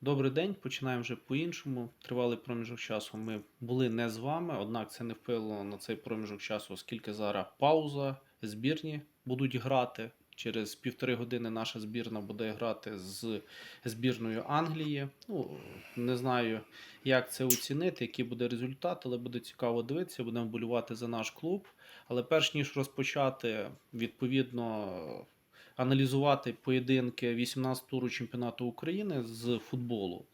Добрий день, починаємо вже по-іншому. Тривалий проміжок часу ми були не з вами, однак це не впливало на цей проміжок часу, оскільки зараз пауза, збірні будуть грати. Через півтори години наша збірна буде грати з збірною Англії. Ну, не знаю, як це оцінити, який буде результат, але буде цікаво дивитися, будемо болювати за наш клуб. Але перш ніж розпочати, відповідно, аналізувати поєдинки 18 туру чемпіонату України з футболу.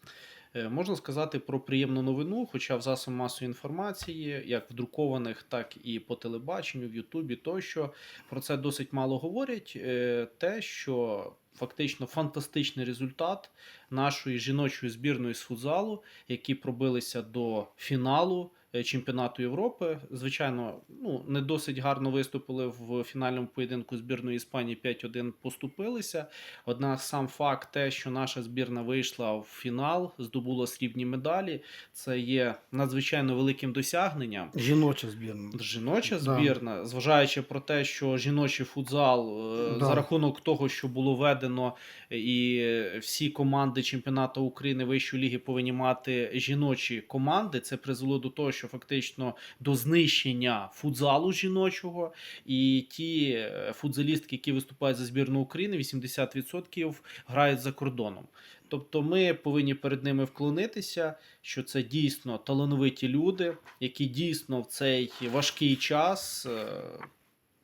Е, Можна сказати про приємну новину, хоча в засобах масової інформації, як в друкованих, так і по телебаченню, в Ютубі тощо про це досить мало говорять. Е, Те, що фактично фантастичний результат нашої жіночої збірної з футзалу, які пробилися до фіналу чемпіонату Європи. Звичайно, ну не досить гарно виступили в фінальному поєдинку збірної Іспанії 5-1 поступилися. Однак сам факт, те, що наша збірна вийшла в фінал, здобула срібні медалі, це є надзвичайно великим досягненням. Жіноча збірна. Жіноча Да. збірна, зважаючи про те, що жіночий футзал е, Да. за рахунок того, що було введено, е, і всі команди чемпіонату України вищої ліги повинні мати жіночі команди. Це призвело до того, що фактично до знищення футзалу жіночого, і ті е, футзалістки, які виступають за збірну України, 80% грають за кордоном. Тобто ми повинні перед ними вклонитися, що це дійсно талановиті люди, які дійсно в цей важкий час е,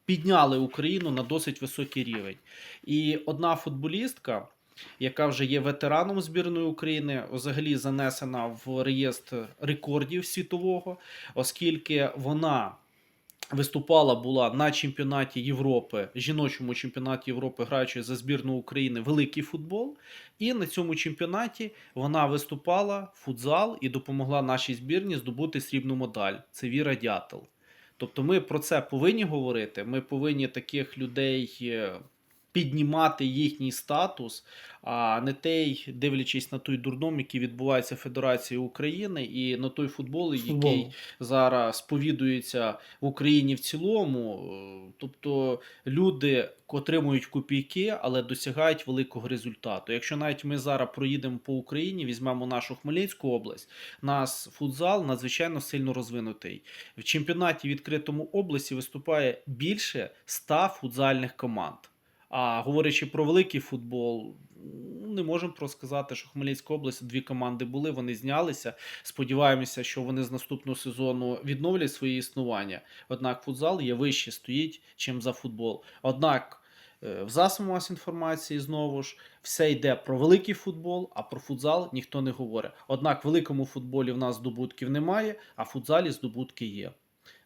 підняли Україну на досить високий рівень. І одна футболістка, яка вже є ветераном збірної України, взагалі занесена в реєстр рекордів світового, оскільки вона. Виступала була на чемпіонаті Європи, жіночому чемпіонаті Європи, граючи за збірну України великий футбол. І на цьому чемпіонаті вона виступала в футзал і допомогла нашій збірні здобути срібну медаль. Це Віра Дятел. Тобто ми про це повинні говорити. Ми повинні таких людей е, піднімати їхній статус, а не той, дивлячись на той дурдом, який відбувається в Федерації України, і на той футбол, який зараз сповідується в Україні в цілому. Тобто люди отримують копійки, але досягають великого результату. Якщо навіть ми зараз проїдемо по Україні, візьмемо нашу Хмельницьку область, нас футзал надзвичайно сильно розвинутий. В чемпіонаті відкритому області виступає більше 100 футзальних команд. А говорячи про великий футбол, ну, не можемо про сказати, що Хмельницька область дві команди були, вони знялися. Сподіваємося, що вони з наступного сезону відновлять своє існування. Однак футзал є вище стоїть, чим за футбол. Однак е, в засобах масової інформації знову ж все йде про великий футбол, а про футзал ніхто не говорить. Однак в великому футболі в нас здобутків немає, а в футзалі здобутки є.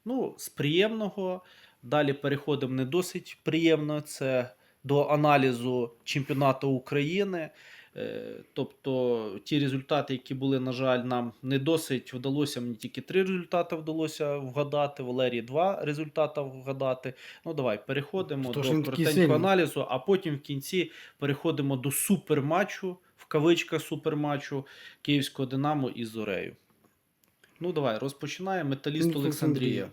Ну, з приємного. Далі переходимо не досить приємно. Це до аналізу чемпіонату України. Е, Тобто ті результати, які були, на жаль, нам не досить вдалося. Мені тільки три результати вдалося вгадати. Валерії два результати вгадати. Ну давай переходимо То до коротенького аналізу, а потім в кінці переходимо до суперматчу, в кавичках суперматчу Київського Динамо із Зорею. Ну давай розпочинаємо. Металіст Олександрія.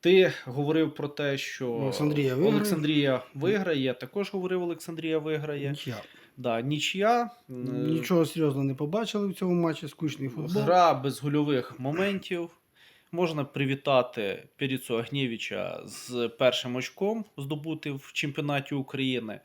Ти говорив про те, що Олександрія виграє. Олександрія виграє. Я також говорив, Олександрія виграє. Нічия. Да, нічия. Нічого серйозного не побачили в цьому матчі, скучний футбол. Гра без гольових моментів. Можна привітати Періцу Агнєвіча з першим очком, здобути в чемпіонаті України.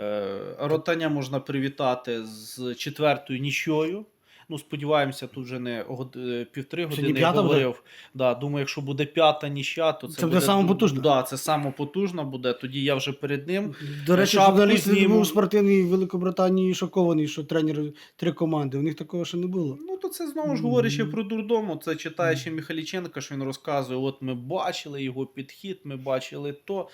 Е, Ротаня можна привітати з четвертою нічою. Ну, сподіваємося, тут вже не год- е, півтори не години я п'ята буде? говорив. Да, думаю, якщо буде п'ята ніща, то це, Це буде саме потужно. Да, це саме потужно буде. Тоді я вже перед ним. До речі, Шапку журналіст зніму. був спортивний Великобританії шокований, що тренер три команди. У них такого ще не було. Ну, то це знову ж говорячи про дурдому. Це читаючи Михайліченка, що він розказує: от ми бачили його підхід, ми бачили то.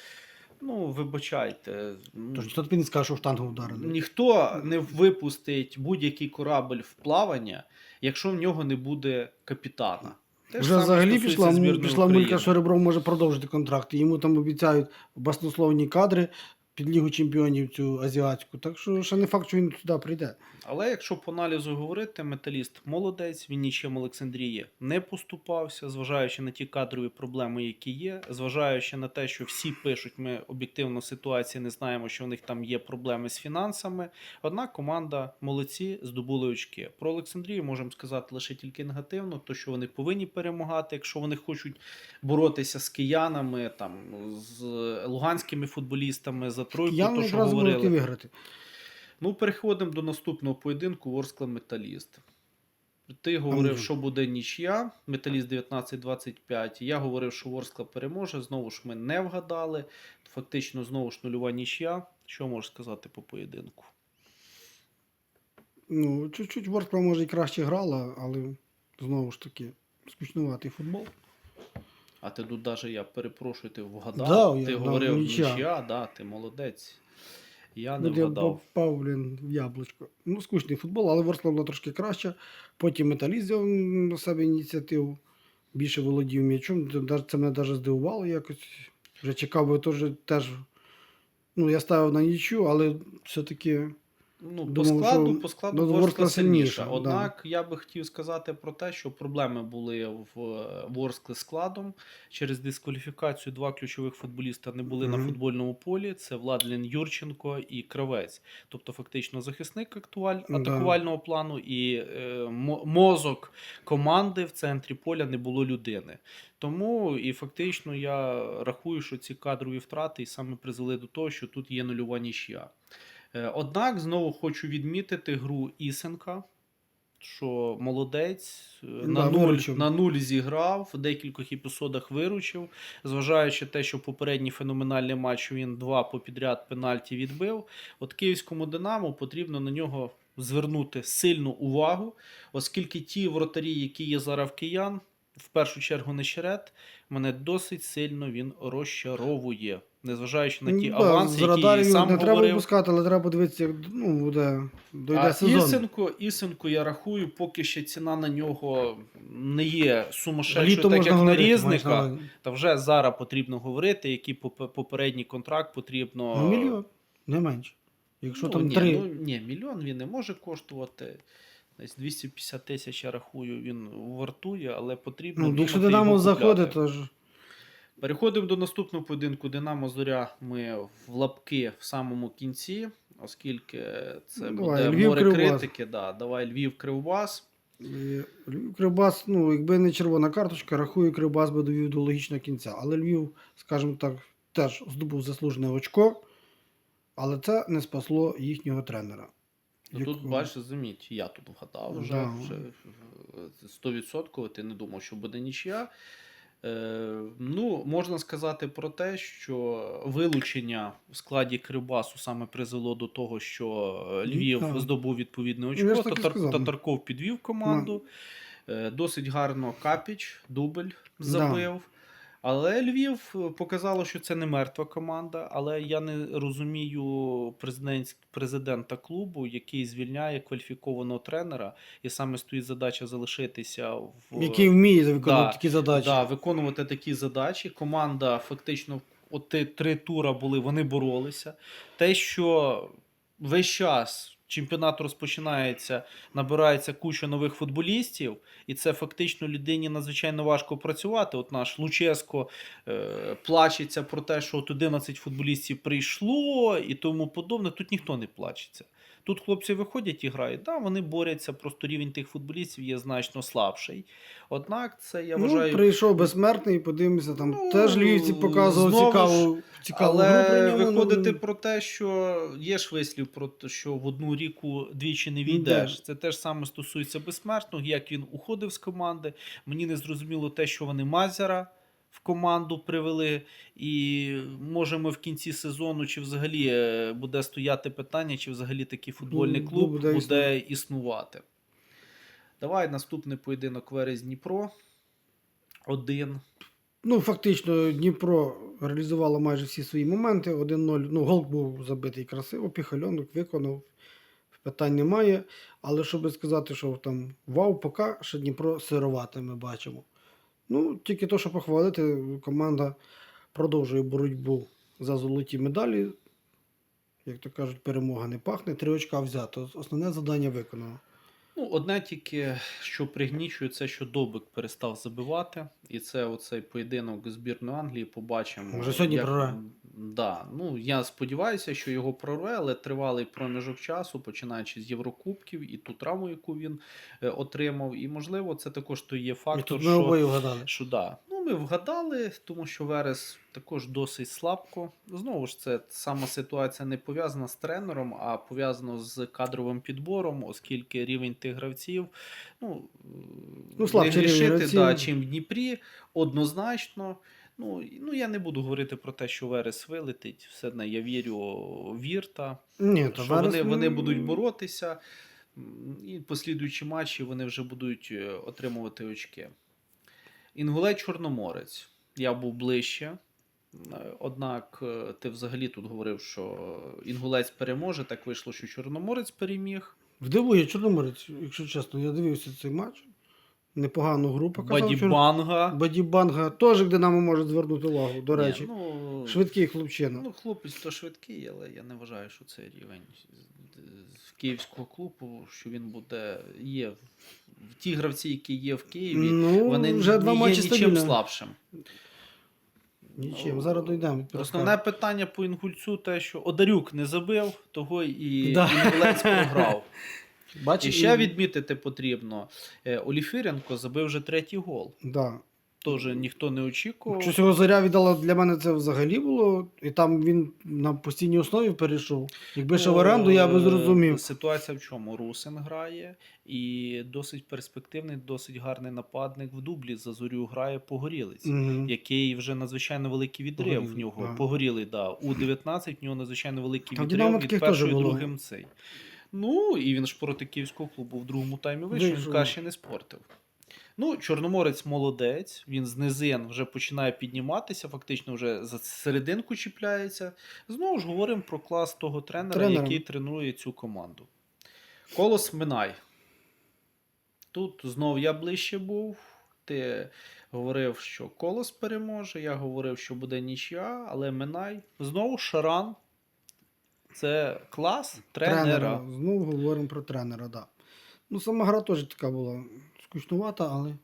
Ну, вибачайте. Тож ніхто тобі не скаже, що в штангу вдарили. Ніхто не випустить будь-який корабль в плавання, якщо в нього не буде капітана. Те Вже взагалі пішла, пішла мулька, що Ребров може продовжити контракт. Йому там обіцяють баснословні кадри. Під Лігу чемпіонів цю азіатську. Так що ще не факт, що він туди прийде. Але якщо по аналізу говорити, металіст молодець, він нічим Олександрії не поступався, зважаючи на ті кадрові проблеми, які є, зважаючи на те, що всі пишуть, ми об'єктивно ситуації не знаємо, що у них там є проблеми з фінансами. Однак команда молодці здобули очки. Про Олександрію можемо сказати лише тільки негативно, то що вони повинні перемагати, якщо вони хочуть боротися з киянами, там з луганськими футболістами за тройку, Я то що якраз говорили. виграти. Ну, переходимо до наступного поєдинку Ворскла Металіст. Ти говорив, Андрій. що буде нічия, Металіст 19-25. Я говорив, що Ворскла переможе. Знову ж ми не вгадали. Фактично, знову ж нульова нічия. Що можеш сказати по поєдинку? Ну, чуть-чуть Ворскла може і краще грала, але знову ж таки, скучнуватий футбол. А ти тут навіть я перепрошую, ти вгадав. Да, ти дав говорив нічия. нічия, да, ти молодець. Я не Буде вгадав. попав, блін, в яблучко. Ну, скучний футбол, але Ворскла була трошки краща. Потім металіст взяв на себе ініціативу, більше володів м'ячом. Це Це мене навіть здивувало якось. Вже чекав би теж, теж. Ну, я ставив на нічю, але все-таки Ну, по складу, що по складу Ворскла сильніша. сильніша, да. Однак я би хотів сказати про те, що проблеми були в е, Ворскли складом. Через дискваліфікацію два ключових футболіста не були на футбольному полі. Це Владлін Юрченко і Кравець. Тобто, фактично, захисник актуаль... Да. атакувального плану і е, мозок команди в центрі поля не було людини. Тому і фактично я рахую, що ці кадрові втрати і саме призвели до того, що тут є нульова нічия. Е, Однак знову хочу відмітити гру Ісенка, що молодець е, на, Да, нуль, на нуль зіграв, в декількох епізодах виручив. Зважаючи те, що попередній феноменальний матч він два попідряд пенальті відбив. От київському Динамо потрібно на нього звернути сильну увагу, оскільки ті вратарі, які є зараз в киян, в першу чергу Нещерет, мене досить сильно він розчаровує, незважаючи на ті аванси, які я сам не треба говорив. випускати, але треба подивитися, як ну, буде, дойде А сезон. Ісенко, Ісенко, я рахую, поки ще ціна на нього не є сумасшедшою, Літо так можна як на говорити, маєш різника. на. Та вже зараз потрібно говорити, який поп- попередній контракт потрібно. Ну, мільйон, не менше. Якщо ну, там ні, три. Ну, ні, мільйон він не може коштувати. Десь 250 тисяч, я рахую, він вартує, але потрібно. Ну, якщо Динамо його заходить, то ж Переходимо до наступного поєдинку Динамо Зоря. Ми в лапки в самому кінці, оскільки це Ну, буде Львів, море Кривбас. критики. Да, давай Львів Кривбас. е, Львів Кривбас, ну, якби не червона карточка, рахую, Кривбас би довів до логічного кінця. Але Львів, скажімо так, теж здобув заслужене очко, але це не спасло їхнього тренера. Ну, тут бачиш, заміть, я тут вгадав вже, Да. вже е, 100%, ти не думав, що буде нічия. Е, ну, можна сказати про те, що вилучення в складі Кривбасу саме призвело до того, що е, Львів так. здобув відповідне Ну, очко. Татар. Татарков підвів команду. Так. досить гарно Капіч, дубль забив. Але Львів е, показало, що це не мертва команда. Але я не розумію президента клубу, який звільняє кваліфікованого тренера, і саме стоїть задача залишитися в Який вміє виконувати Да, такі задачі. да, виконувати такі задачі. Команда фактично, от три тура були, вони боролися. Те, що весь час. Чемпіонат розпочинається, набирається куча нових футболістів, і це фактично людині надзвичайно важко працювати. От наш Луческо е, плачеться про те, що от 11 футболістів прийшло і тому подобне. Тут ніхто не плачеться. Тут хлопці виходять і грають. Да, вони борються, просто рівень тих футболістів є значно слабший. Однак, це я ну, прийшов безсмертний, подивимося, там Ну, теж львівці показував цікаву, цікаву Але гру ньому. виходити ну, про те, що є ж вислів про те, що в одну ріку двічі не війдеш. Це теж саме стосується безсмертного, як він уходив з команди. Мені не зрозуміло те, що вони Мазяра в команду привели. І можемо в кінці сезону, чи взагалі е, буде стояти питання, чи взагалі такий футбольний Ну, клуб буде буде існувати. Давай наступний поєдинок Верес Дніпро. Один. Ну, фактично, Дніпро реалізувало майже всі свої моменти. 1-0. Ну, гол був забитий красиво, піхальонок виконав. Питань немає. Але щоб сказати, що там вау, поки ще Дніпро сирувати ми бачимо. Ну, тільки то, що похвалити, команда продовжує боротьбу за золоті медалі. як то кажуть, перемога не пахне, три очка взято. Основне завдання виконано. Ну, одне тільки, що пригнічує, це що Добик перестав забивати. І це оцей поєдинок збірної Англії побачимо. Може, сьогодні прорве? Да. Ну, я сподіваюся, що його прорве, але тривалий проміжок часу, починаючи з Єврокубків і ту травму, яку він е, отримав. І, можливо, це також то є фактор, що, обоє вгадали. що да. Ну, ми вгадали, тому що Верес також досить слабко. Знову ж, це сама ситуація не пов'язана з тренером, а пов'язана з кадровим підбором, оскільки рівень тих гравців, ну, Ну, не слабший рівень грішити, да, чим в Дніпрі, однозначно. Ну, ну, я не буду говорити про те, що Верес вилетить. Все одно я вірю Вірта, Ні, то що Верес, вони, вони будуть боротися, і послідуючі матчі вони вже будуть е, отримувати очки. Інгулець Чорноморець. Я був ближче. Е, Однак е, ти взагалі тут говорив, що Інгулець переможе, так вийшло, що Чорноморець переміг. Вдивує Чорноморець, якщо чесно, я дивився цей матч. Непогану групу. Бадібанга. Бадібанга теж к Динамо може звернути увагу, до Ні, речі. Ну, Швидкий хлопчина. Ну, хлопець то швидкий, але я не вважаю, що це рівень київського клубу, що він буде. Є в- ті гравці, які є в Києві, ну, вони вже не є нічим стабільно. слабшим. Нічим. Зараз дійдемо. Основне питання по інгульцю те, що Одарюк не забив, того і Да. інгулець програв. Бачиш, І ще відмітити потрібно: е, Оліфіренко забив вже третій гол. Да. Теж ніхто не очікував. Щось його заря віддала для мене це взагалі було. І там він на постійній основі перейшов. Якби ще в оренду, я би е, зрозумів. Ситуація в чому? Русин грає, і досить перспективний, досить гарний нападник в дублі за зорю грає Погорілець. Мгм. Який вже надзвичайно великий відрив в нього. да. Погорілий, да. У 19 в нього надзвичайно великий Та відрив від першого і другим цей. Ну, і він ж проти київського клубу в другому таймі вийшов, він каші не спортив. Ну, Чорноморець молодець, він з низин вже починає підніматися, фактично вже за серединку чіпляється. Знову ж говоримо про клас того тренера, Тренера. який тренує цю команду. Колос Минай. Тут знов я ближче був. Ти говорив, що Колос переможе, я говорив, що буде нічия, але Минай. Знову Шаран. Це клас тренера. Знову говоримо про тренера, так. Да. Ну, сама гра теж така була скучнувата, але.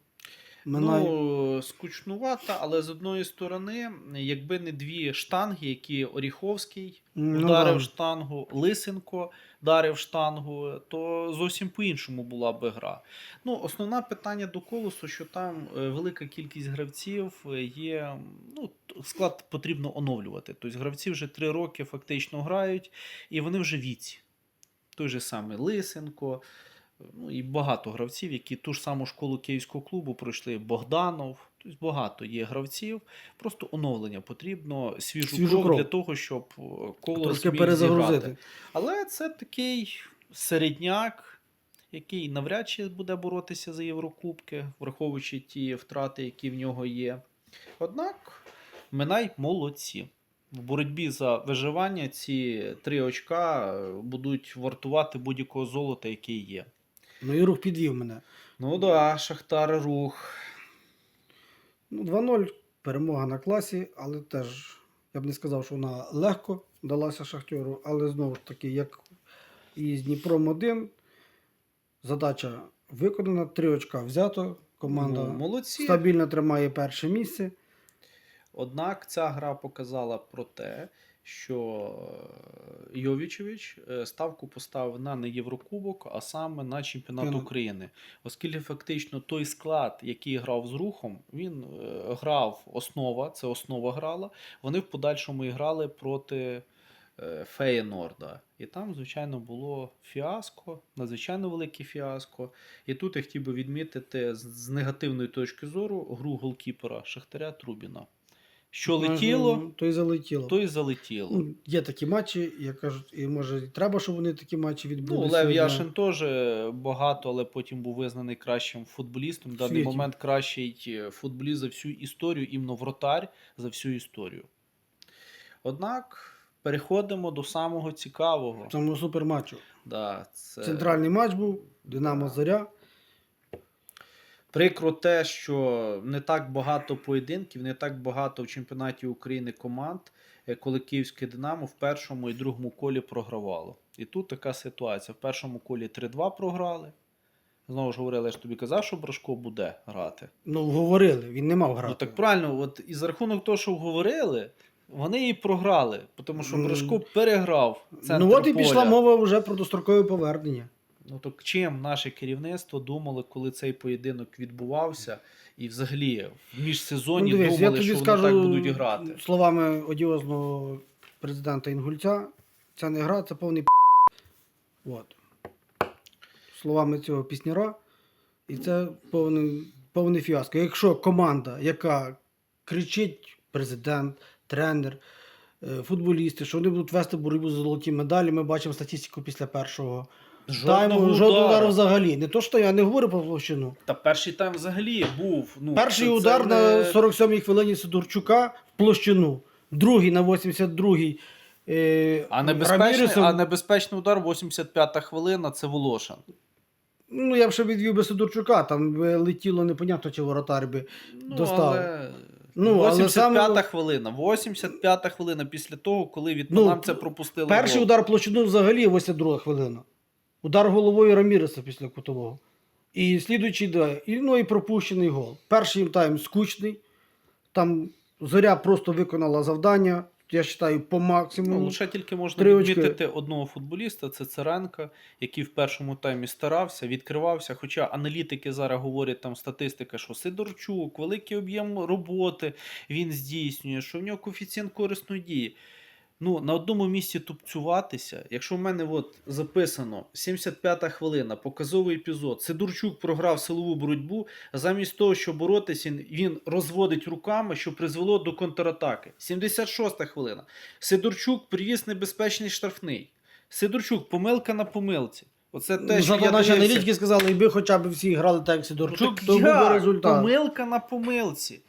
Минай... Ну, скучнувата, але з одної сторони, якби не дві штанги, які Оріховський Ну, ударив да. штангу, Лисенко дарив штангу, то зовсім по-іншому була би гра. Ну, основне питання до колосу, що там е, велика кількість гравців е, є. Ну, склад потрібно оновлювати. Тобто гравці вже три роки фактично грають, і вони вже віці. Той же самий Лисенко. Ну і багато гравців, які ту ж саму школу київського клубу пройшли Богданов. Тобто багато є гравців. Просто оновлення потрібно, свіжу, Свіжу кров, кров. для того, щоб е, перезагрузити. зіграти. Але це такий середняк, який навряд чи буде боротися за Єврокубки, враховуючи ті втрати, які в нього є. Однак, Минай молодці. В боротьбі за виживання ці три очка е, будуть вартувати будь-якого золота, яке є. Ну і рух підвів мене. Ну да, Шахтар рух. Ну, 2-0 перемога на класі, але теж я б не сказав, що вона легко далася Шахтьору, але знову ж таки, як і з Дніпром 1, задача виконана, три очка взято. Команда Ну, молодці. стабільно тримає перше місце. Однак ця гра показала про те, що е, Йовічевич е, ставку поставив на не Єврокубок, а саме на чемпіонат Чемпіонат. України. Оскільки фактично той склад, який грав з рухом, він е, грав основа, це основа грала. Вони в подальшому і грали проти Феєнорда. І там, звичайно, було фіаско, надзвичайно велике фіаско. І тут я хотів би відмітити з негативної точки зору гру голкіпера Шахтаря Трубіна. Що летіло, Ну, То й залетіло. то й залетіло. Ну, є такі матчі, як кажуть, і може і треба, щоб вони такі матчі Ну. Лев на- Яшин теж багато, але потім був визнаний кращим футболістом. В даний світі. момент кращий е, футболіст за всю історію, іменно вратарь за всю історію. Однак переходимо до самого цікавого. Самого суперматчу. Да, це... Центральний матч був, Динамо Заря. Прикро те, що не так багато поєдинків, не так багато в чемпіонаті України команд, е, коли київське Динамо в першому і другому колі програвало. І тут така ситуація. В першому колі 3-2 програли. Знову ж говорили, я ж тобі казав, що Брашко буде грати. Ну, говорили, він не мав грати. Ну так правильно, от і за рахунок того, що говорили, вони і програли, тому що Ну, Брашко переграв. Центр ну от і поля. пішла мова вже про дострокове повернення. Ну так чим наше керівництво думало, коли цей поєдинок відбувався, і взагалі в міжсезонні Ну, дивись, думали, я що тобі вони так будуть грати. словами одіозного президента Інгульця, це не гра, це повний п***. От. Словами цього пісняра. І це повний, повний фіаско. Якщо команда, яка кричить президент, тренер, е, футболісти, що вони будуть вести боротьбу за золоті медалі, ми бачимо статистику після першого тайму. Жодного удару взагалі. Не то, що я не говорю про площину. Та перший тайм взагалі був. Ну, Перший це- це удар не- на 47-й хвилині Сидорчука в площину. Другий на 82-й. Е, А небезпечний, Раміресом. а небезпечний удар 85-та хвилина це Волошин. Ну, я б ще відвів би Сидорчука, там би летіло непонятно, чи воротар би. Ну, Достав. але... Ну, але 85-та саме- хвилина. 85-та хвилина після того, коли від Ну, пропустили. Перший гол. удар в площину взагалі 82 хвилина. Удар головою Раміреса після кутового. І слідуючий, да, і, ну, і пропущений гол. Перший тайм скучний. Там зоря просто виконала завдання. Я вважаю, по максимуму. Ну, лише тільки можна Три очки. відмітити одного футболіста, це Царенка, який в першому таймі старався, відкривався. Хоча аналітики зараз говорять, там статистика, що Сидорчук, великий об'єм роботи він здійснює, що в нього коефіцієнт корисної дії. Ну, на одному місці тупцюватися, якщо в мене от записано 75-та хвилина, показовий епізод, Сидорчук програв силову боротьбу, замість того, щоб боротися, він- розводить руками, що призвело до контратаки. 76-та хвилина. Сидорчук привіз небезпечний штрафний. Сидорчук, помилка на помилці. Оце те, що я наші дивився. аналітики сказали, якби хоча б всі грали так, як Ну, Сидорчук, так то був би результат. Помилка на помилці.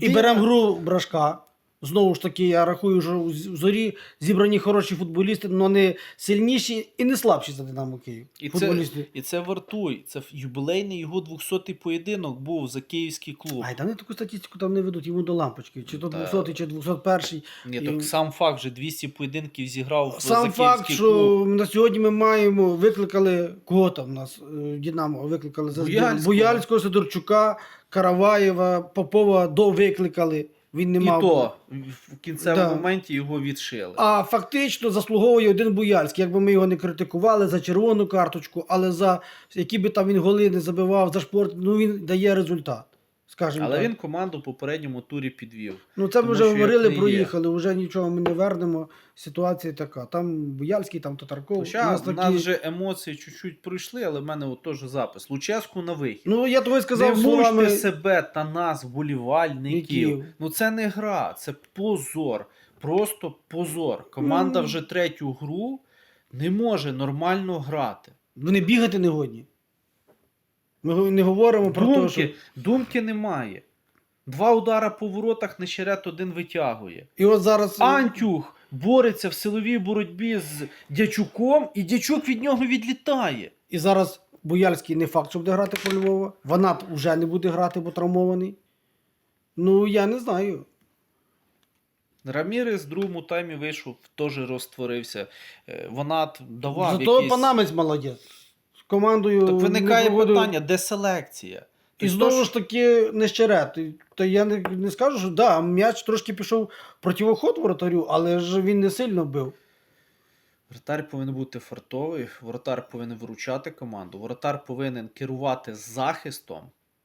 І беремо гру брашка. Знову ж таки, я рахую, що в зорі зібрані хороші футболісти, але не сильніші і не слабші за Динамо Київ. І це, і це вартуй. Це юбілейний його 200-й поєдинок був за київський клуб. Ай, та вони таку статистику там не ведуть йому до лампочки. Чи то Та- 200 чи 201 Ні, і- так сам факт, вже 200 поєдинків зіграв Сам за факт, київський що на сьогодні ми маємо, викликали кого там у нас е, Динамо, викликали за. Буяльського, Сидорчука, Караваєва, Попова довикликали. Він не І мав. то в кінцевому Да. моменті його відшили. А фактично заслуговує один Буяльський. Якби ми його не критикували за червону карточку, але за які би там він голи не забивав за шпорт, ну він дає результат. Скажімо Але так. він команду в попередньому турі підвів. Ну це ми вже говорили, проїхали, вже нічого ми не вернемо. Ситуація така. Там Буяльський, там Татарков. Хоча у нас такі... нас вже емоції чуть-чуть пройшли, але в мене от теж запис. Луческу на вихід. Ну я тобі сказав не словами. себе та нас, вболівальників. Ну це не гра, це позор. Просто позор. Команда Ну. вже третю гру не може нормально грати. Вони бігати не годні. Ми не говоримо про те, Думки, що. думки немає. Два удара по воротах Нещерет один витягує. І от зараз. Антюх бореться в силовій боротьбі з Дячуком, і Дячук від нього відлітає. І зараз Буяльський не факт, що буде грати по Львова. Ванат вже не буде грати, бо травмований. Ну, я не знаю. Рамірес в другому таймі вийшов, теж розтворився. Е, Вона давав Зато якісь... панамець молодець. Командою. Так виникає проводив- питання, де селекція? І Тобто, знову ж таки не щерет. І- То я не, не скажу, що да, м'яч трошки пішов противоход воротарю, але ж він не сильно бив. Вратар повинен бути фартовий, воротар повинен виручати команду, воротар повинен керувати захистом.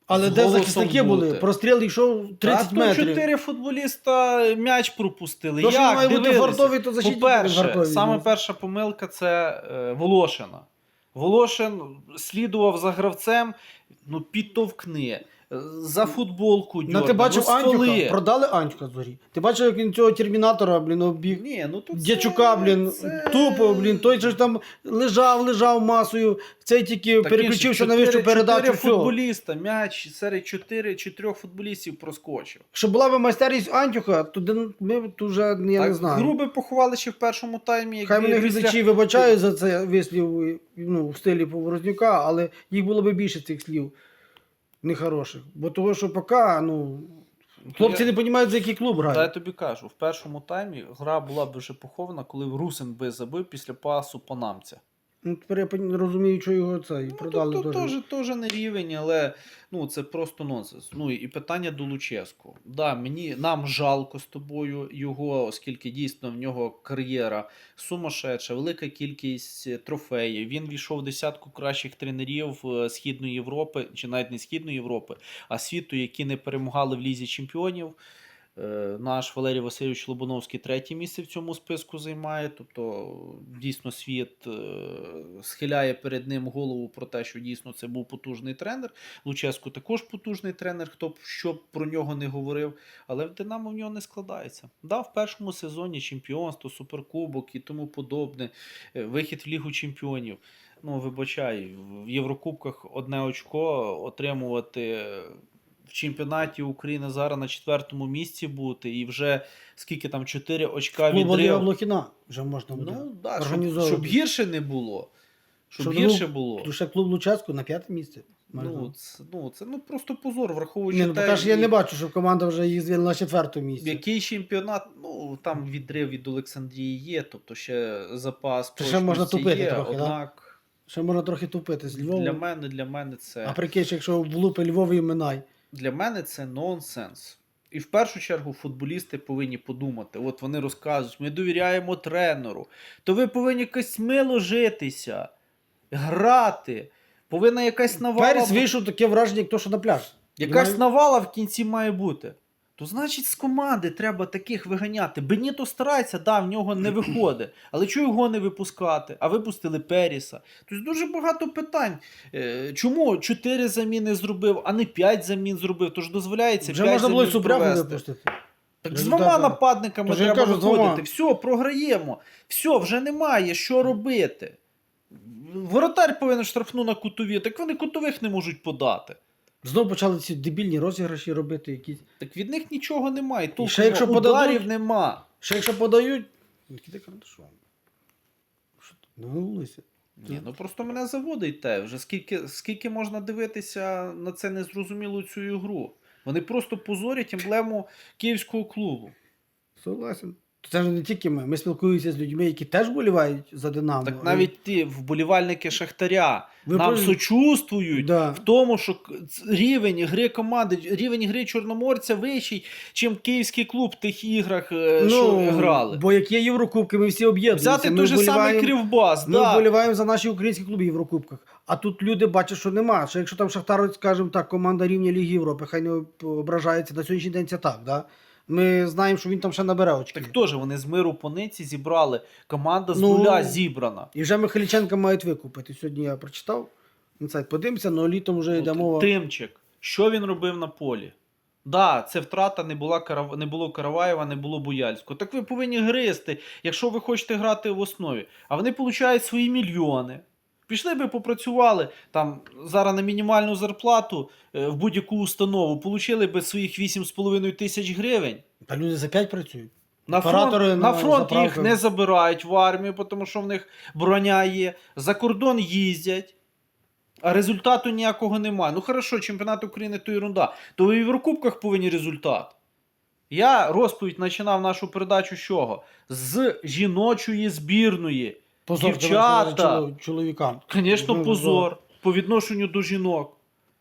Але де захисники бути. були? Простріл йшов 30 Та метрів. чотири футболіста м'яч пропустили. То, Як? має бути фартовий, то По-перше, саме перша помилка це е, Волошина. Волошин слідував за гравцем, ну підтовкни, за футболку Ну, ти бачив розколи. Антюха, продали Антюха зорі. Ти бачив, як він цього термінатора, блін, обіг. Ні, ну тут Дячука, це- блін, це- тупо, блін, той же ж там лежав, лежав масою, цей тільки Так переключився на вищу передачу. чотири футболіста, м'яч серед чотири, чотирьох футболістів проскочив. Якщо була б майстерність Антюха, то ми тут вже, я не знаю. Груби поховали ще в першому таймі. Хай мене після- глядачі вибачають за це вислів ну, в стилі Поворознюка, але їх було б більше цих слів нехороших. Бо того, що поки, ну, Хлопці Я- не розуміють, за який клуб Та я тобі кажу, в першому таймі гра була б вже похована, коли Русин би забив після пасу панамця. Ну, тепер я розумію, що його це і Ну, продали то, то, теж. теж, теж не рівень, але ну, це просто нонсенс. Ну і питання до Луческу. Да, мені, нам жалко з тобою його, оскільки дійсно в нього кар'єра сумасшедша, велика кількість е, трофеїв. Він війшов в десятку кращих тренерів е, Східної Європи, чи навіть не Східної Європи, а світу, які не перемагали в Лізі Чемпіонів. Е, Наш Валерій Васильович Лобановський третє місце в цьому списку займає. Тобто, дійсно, світ е, схиляє перед ним голову про те, що дійсно це був потужний тренер. Луческу також потужний тренер, хто б що про нього не говорив. Але в Динамо в нього не складається. Да, в першому сезоні чемпіонство, суперкубок і тому подобне, е, вихід в Лігу Чемпіонів. Ну, вибачай, в Єврокубках одне очко отримувати в чемпіонаті України зараз на четвертому місці бути, і вже скільки там 4 очка відрив. Блохіна вже можна буде. Ну, да, щоб, організовувати. щоб гірше не було. Щоб, Щоб гірше ну, було. Душе клуб Лучацьку на п'яте місце. Ну це, ну, це ну, просто позор, враховуючи Ні, ну, те, що я і- не бачу, що команда вже їх звільнила на четвертому місці. який чемпіонат, ну там відрив від Олександрії є, тобто ще запас То ще можна тупити є, трохи, да? однак Ще можна трохи тупити з Львову. для мене, для мене це. А прикинь, якщо в Лупи Львов і Минай. Для мене це нонсенс. І в першу чергу футболісти повинні подумати. От вони розказують, ми довіряємо тренеру. То ви повинні якось мило житися, грати. Повинна якась навала. Перес вийшов таке враження, як то, що на пляж. Якась навала в кінці має бути. То значить, з команди треба таких виганяти. Беніто старається, да, в нього не виходить. Але чого його не випускати? А випустили Періса. Тобто дуже багато питань. Е, Чому 4 заміни зробив, а не 5 замін зробив? Тож дозволяється Вже 5 можна було і провести. випустити. Так з двома нападниками Тож треба виходити. Все, програємо. Все, вже немає що робити. Воротар повинен штрафну на кутові, так вони кутових не можуть подати. Знову почали ці дебільні розіграші робити якісь. Так від них нічого немає. Толку ще якщо ударів подадуть- нема. Ще якщо подають. Нікіта Кардашов. Що волнуйся. Ні, ну просто мене заводить те. Вже скільки, скільки можна дивитися на це незрозумілу цю ігру. Вони просто позорять емблему київського клубу. Согласен. Це ж не тільки ми. Ми спілкуємося з людьми, які теж болівають за Динамо. Так навіть ті вболівальники Шахтаря Ви нам про- сочувствують Да. в тому, що к- ц- рівень гри команди, рівень гри Чорноморця вищий, чим київський клуб в тих іграх, е, що грали. Ну, Бо як є Єврокубки, ми всі об'єднуємося. Взяти ми той же самий вболіваємо- Кривбас. Ми да. вболіваємо за наші українські клуби в Єврокубках. А тут люди бачать, що нема. Що якщо там Шахтар, скажімо так, команда рівня Ліги Європи, хай не ображається на сьогоднішній день це так. Да? Ми знаємо, що він там ще набере очки. Так теж вони з миру по ниці зібрали. Команда з Ну, нуля зібрана. І вже Михайліченка мають викупити. Сьогодні я прочитав. Подивимося, але літом вже йде От мова. Тимчик, що він робив на полі? Да, це втрата не, була Карав... не було Караваєва, не було Буяльського. Так ви повинні гризти, якщо ви хочете грати в основі. А вони получають свої мільйони. Пішли би, попрацювали там зараз на мінімальну зарплату е, в будь-яку установу, получили би своїх 8,5 тисяч гривень. Та люди за 5 працюють. На фронт, Оператори на на фронт їх не забирають в армію, тому що в них броня є. За кордон їздять, а результату ніякого немає. Ну хорошо, чемпіонат України то ерунда. То ви в Єврокубках повинні результат. Я розповідь починав нашу передачу з чого? З жіночої збірної. Позор Дівчата. чоловікам. Звісно, Ну, позор по відношенню до жінок.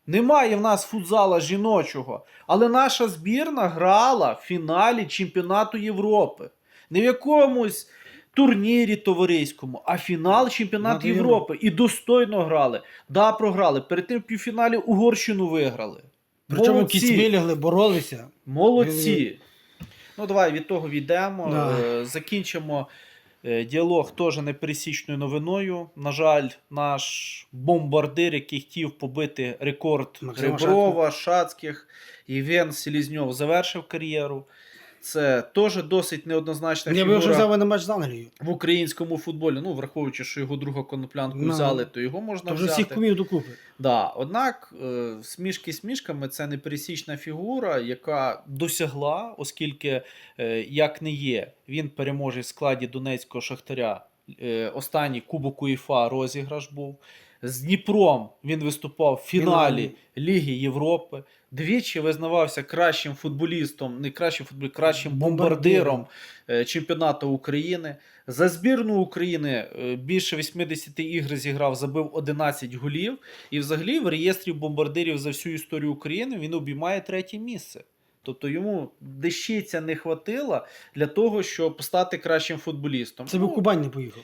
Немає в нас футзала жіночого. Але наша збірна грала в фіналі чемпіонату Європи. Не в якомусь турнірі товариському, а фінал чемпіонату Європи. І достойно грали. Да, програли. Перед тим в півфіналі Угорщину виграли. Причому якісь вилягли, боролися. Молодці. Ну, давай від того відійдемо. Да. Е, Закінчимо діалог теж не пересічною новиною. На жаль, наш бомбардир, який хотів побити рекорд Максима Реброва, Шацьких, Євген Селізньов завершив кар'єру. Це теж досить неоднозначна Я би його фігура взяв на матч з Англією. в українському футболі. Ну, враховуючи, що його друга коноплянку Ну, взяли, то його можна То вже взяти. всіх кумів докупи. Да, однак е, смішки смішками це непересічна фігура, яка досягла, оскільки е, як не є, він переможе в складі Донецького Шахтаря. Е, останній Кубок УЄФА розіграш був. З Дніпром він виступав в фіналі Ліги Європи. Двічі визнавався кращим футболістом, не кращим футболістом, кращим бомбардиром е, чемпіонату України. За збірну України е, більше 80 ігр зіграв, забив 11 голів. І взагалі в реєстрі бомбардирів за всю історію України він обіймає третє місце. Тобто йому дещиця не хватило для того, щоб стати кращим футболістом. Це Ну, Кубань не поїхав.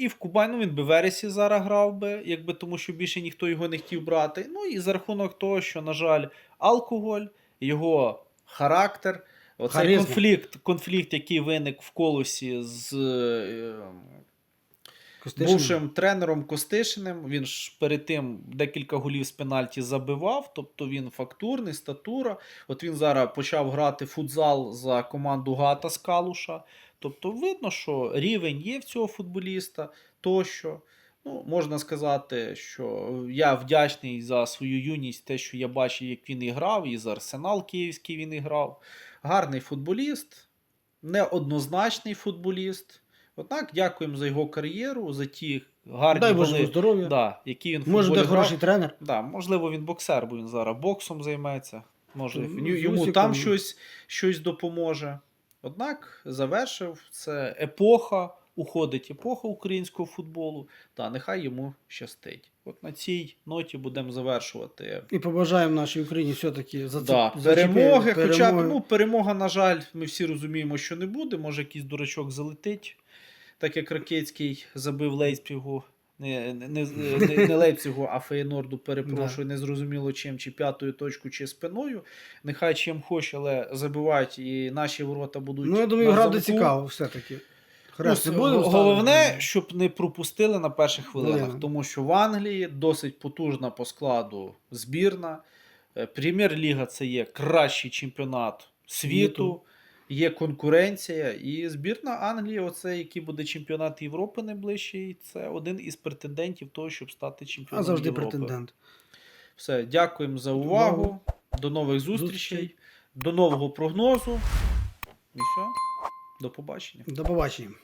І в Кубань ну, він би Вересі зараз грав би, якби тому що більше ніхто його не хотів брати. Ну і за рахунок того, що, на жаль, алкоголь, його характер, оцей Харизма. конфлікт, конфлікт, який виник в колосі з е, бувшим тренером Костишиним. Він ж перед тим декілька голів з пенальті забивав, тобто він фактурний, статура. От він зараз почав грати футзал за команду Гата з Калуша. Тобто видно, що рівень є в цього футболіста тощо. Ну, можна сказати, що я вдячний за свою юність, те, що я бачив, як він і грав, і за Арсенал Київський він і грав. Гарний футболіст, неоднозначний футболіст. Однак дякуємо за його кар'єру, за ті гарні Дай Боже здоров'я. да, які він Може, де хороший тренер. Да, можливо, він боксер, бо він зараз боксом займеться. Може, Ну, йому там щось, щось допоможе. Однак завершив це епоха, уходить епоха українського футболу. Та нехай йому щастить. От на цій ноті будемо завершувати. І побажаємо нашій Україні все-таки за. Да, зачепи- перемоги, хоча б ну, перемога, на жаль, ми всі розуміємо, що не буде. Може, якийсь дурачок залетить, так як Ракецький забив Лейпцигу. Не, не, не, не, Лейпцигу, а Фейнорду, перепрошую, не зрозуміло чим, чи п'ятою точкою, чи спиною. Нехай чим хоче, але забивають, і наші ворота будуть. Ну, я думаю, гра буде цікаво все-таки. Ну, головне, щоб не пропустили на перших хвилинах, Хвилина. тому що в Англії досить потужна по складу збірна. Е, Прем'єр-ліга це є кращий чемпіонат світу, Світу. Є конкуренція. І збірна Англії, оце який буде чемпіонат Європи найближчий, це один із претендентів того, щоб стати чемпіоном. А завжди Європи. претендент. Все, дякуємо за увагу. До нових зустрічей, Зустрічей. до нового прогнозу. І все. До побачення. До побачення.